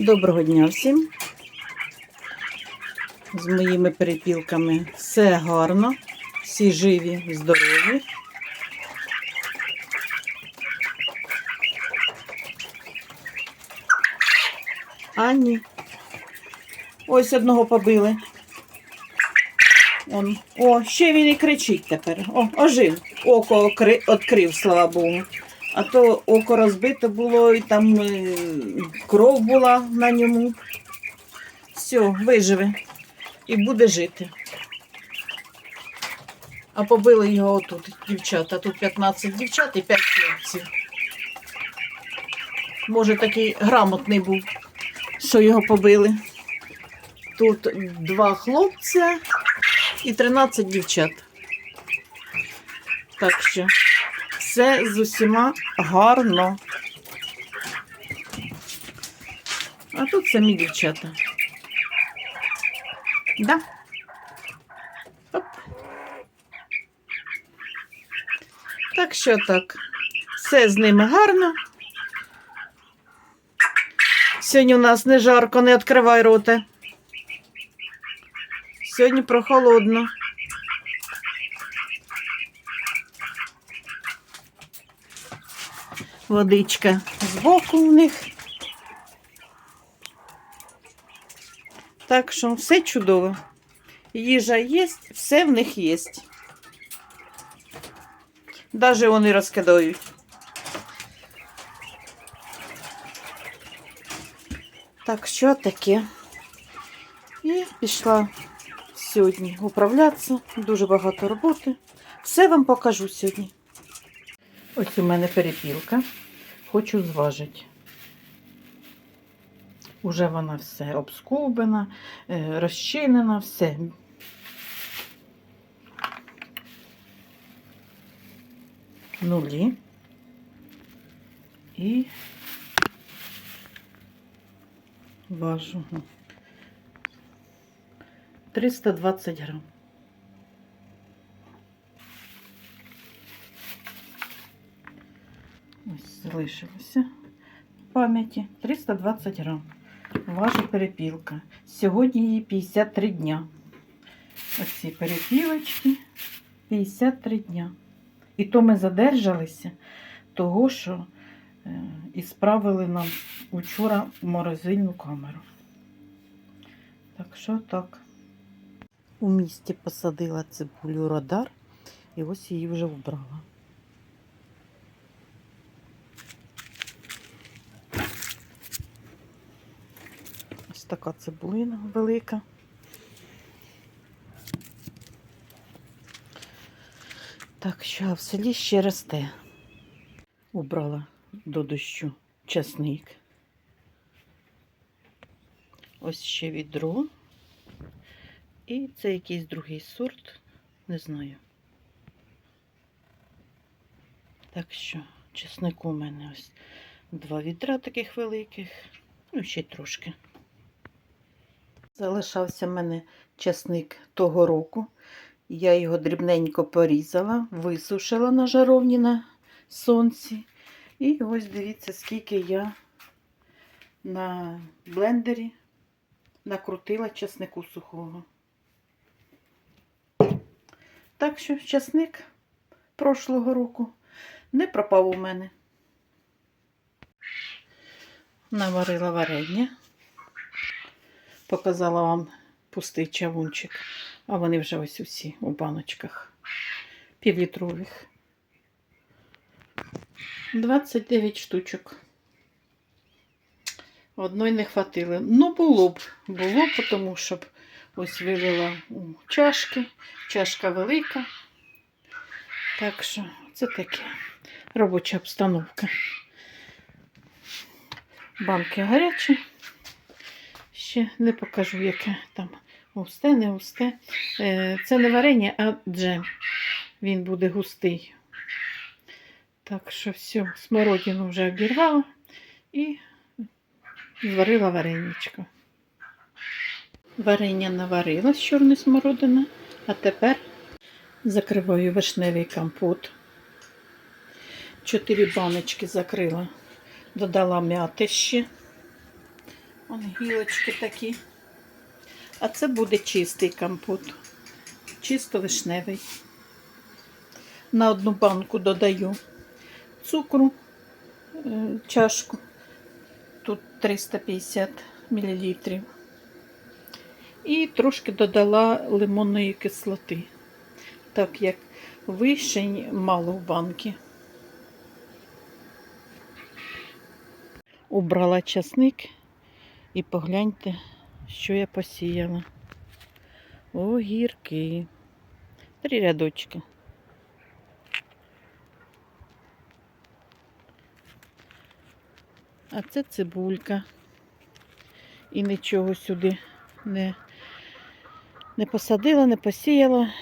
Доброго дня всім. З моїми перепілками все гарно, всі живі, здорові. А ні. Ось одного побили. О, ще він і кричить тепер. О, ожив. Око окри... відкрив, слава Богу. А то око розбите було і там е, кров була на ньому. Все, виживе і буде жити. А побили його отут, дівчата. Тут 15 дівчат і 5 хлопців. Може, такий грамотний був, що його побили. Тут два хлопця і 13 дівчат. Так що все з усіма гарно. А тут самі дівчата. Да? Оп. Так що так. Все з ними гарно. Сьогодні у нас не жарко, не відкривай рота. Сьогодні прохолодно. Водичка збоку у них. Так що все чудово. Їжа є, все в них є. Даже вони розкидають. Так, що таке? І пішла сьогодні управлятися. Дуже багато роботи. Все вам покажу сьогодні. Ось у мене перепілка. Хочу зважити. Уже вона все обскубена, е, розчинена, все. Нулі. І важу. 320 грам. Ось залишилося в пам'яті 320 грам. Ваша перепілка. Сьогодні їй 53 дня. Оці перепілочки 53 дня. І то ми задержалися того, що е, і справили нам учора морозильну камеру. Так що так. У місті посадила цибулю радар і ось її вже вбрала. Ось така цибулина велика. Так що в селі ще росте. Убрала до дощу часник. Ось ще відро. І це якийсь другий сорт, не знаю. Так що, чеснику у мене ось два відра таких великих, ну ще трошки. Залишався в мене часник того року. Я його дрібненько порізала, висушила на жаровні на сонці. І ось дивіться, скільки я на блендері накрутила часнику сухого. Так що часник прошлого року не пропав у мене. Наварила варення. Показала вам пустий чавунчик, а вони вже ось усі у баночках півлітрових. 29 штучок. Одної не хватило. Ну, було б, було б, тому щоб ось вилила у чашки. Чашка велика. Так що це таке робоча обстановка. Банки гарячі. Ще не покажу, яке там густе, не густе. Е, Це не варення, а джем. Він буде густий. Так що все, смородину вже обірвала і зварила вареничко. Варення наварила з чорної смородини, а тепер закриваю вишневий компот. Чотири баночки закрила, додала м'яти ще. Вон гілочки такі. А це буде чистий компот. Чисто вишневий. На одну банку додаю цукру, е, чашку. Тут 350 мл. І трошки додала лимонної кислоти, так як вишень мало в банки. Убрала часник і погляньте, що я посіяла. Огірки. Три рядочки. А це цибулька. І нічого сюди не, не посадила, не посіяла.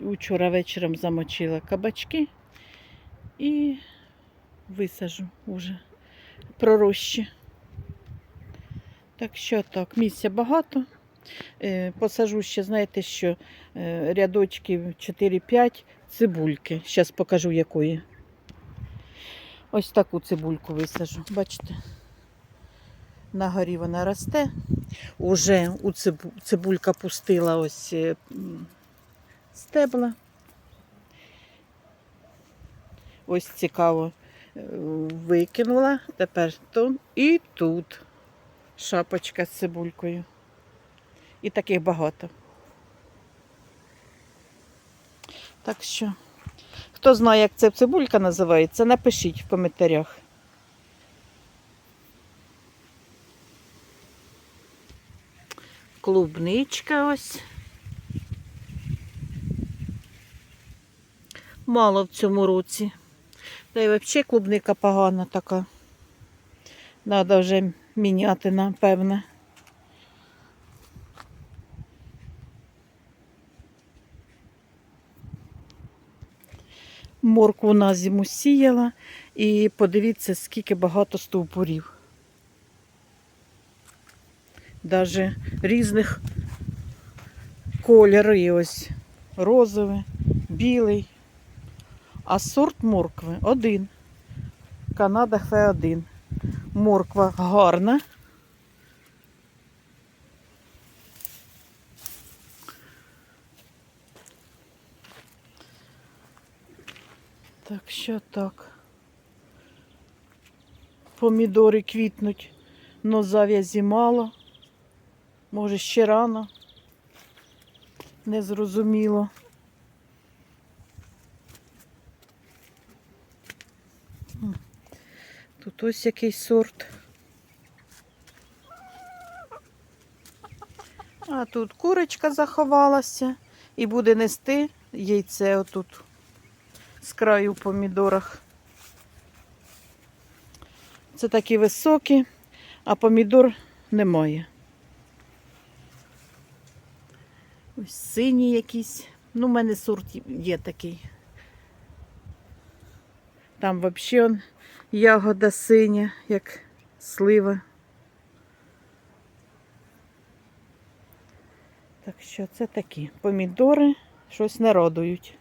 Учора вечором замочила кабачки і висажу уже пророщі. Так що так, місця багато. Е, Посажу ще, знаєте, що е, рядочків 4-5 цибульки. Зараз покажу якої. Ось таку цибульку висажу. Бачите? На горі вона росте. Уже у цибу, цибулька пустила ось е, стебла. Ось цікаво викинула. Тепер то і тут шапочка з цибулькою. І таких багато. Так що, хто знає, як ця цибулька називається, напишіть в коментарях. Клубничка ось. Мало в цьому році. Та й взагалі клубника погана така. Треба вже міняти, напевне. Моркву на зиму сіяла і подивіться, скільки багато стовбурів. Даже різних кольорів ось розовий, білий. А сорт моркви один. Канада Ф1. Морква гарна. Так що так. Помідори квітнуть, но зав'язі мало. Може ще рано. Незрозуміло. Тут ось який сорт. А тут курочка заховалася і буде нести яйце отут з краю в помідорах. Це такі високі, а помідор немає. Ось синій якийсь. Ну, в мене сорт є такий. Там взагалі ягода синя, як слива. Так що це такі помідори щось не радують.